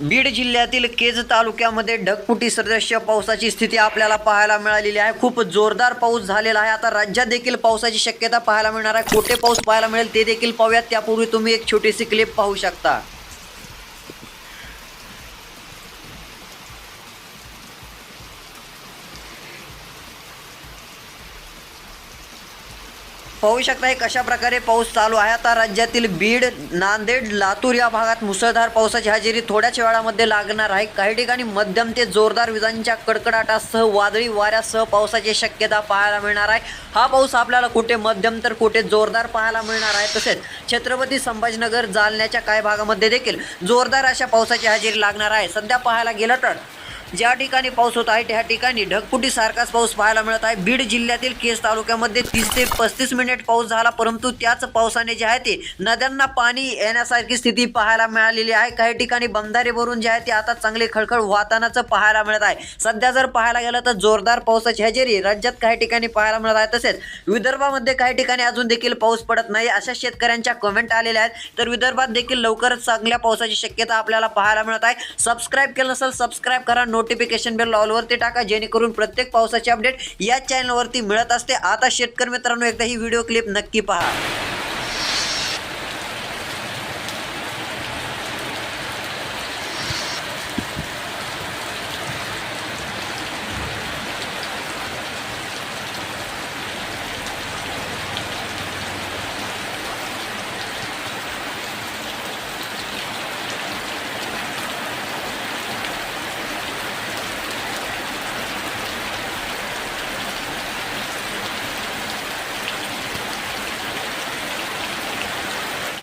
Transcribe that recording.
बीड जिल्ह्यातील केज तालुक्यामध्ये ढगफुटी सदृश्य पावसाची स्थिती आपल्याला पाहायला मिळालेली आहे. खूप जोरदार पाऊस झालेला आहे. आता राज्यात देखील पावसाची शक्यता पाहायला मिळणार आहे. कोठे पाऊस पाहायला मिळेल ते देखील पाहूयात. त्यापूर्वी तुम्ही एक छोटीशी क्लिप पाहू शकता. पाहू शकता हे कशा प्रकारे पाऊस चालू आहे. आता राज्यातील बीड नांदेड लातूर या भागात मुसळधार पावसाची हजेरी थोड्याच वेळामध्ये लागणार आहे. काही ठिकाणी मध्यम ते जोरदार विजांच्या कडकडाटासह वादळी वाऱ्यासह पावसाची शक्यता पाहायला मिळणार आहे. हा पाऊस आपल्याला कुठे मध्यम तर कुठे जोरदार पाहायला मिळणार आहे. तसेच छत्रपती संभाजीनगर जालन्याच्या काही भागामध्ये देखील जोरदार अशा पावसाची हजेरी लागणार आहे. सध्या पाहायला गेलं तर ज्या ठिकाणी पाऊस होत आहे त्या ठिकाणी ढगफुटीसारखाच पाऊस पाहायला मिळत आहे. बीड जिल्ह्यातील केस तालुक्यामध्ये तीस ते पस्तीस मिनिट पाऊस झाला परंतु त्याच पावसाने जे आहे ते नद्यांना पाणी येण्यासारखी स्थिती पाहायला मिळालेली आहे. काही ठिकाणी बंधारे भरून जे आहे ते आता चांगले खळखळ वाहतानाचं पाहायला मिळत आहे. सध्या जर पाहायला गेलं तर जोरदार पावसाची हजेरी राज्यात काही ठिकाणी पाहायला मिळत आहे. तसेच विदर्भामध्ये काही ठिकाणी अजून देखील पाऊस पडत नाही. अशा शेतकऱ्यांच्या कमेंट आलेल्या आहेत. तर विदर्भात देखील लवकरच चांगल्या पावसाची शक्यता आपल्याला पाहायला मिळत आहे. सबस्क्राईब केलं नसेल सबस्क्राईब करा. नोट नोटिफिकेशन बेल ऑलवरती टाका जेणेकरून प्रत्येक पावसाची अपडेट या चॅनलवरती मिळत असते. आता शेतकरी मित्रांनो एकदा ही व्हिडिओ क्लिप नक्की पहा.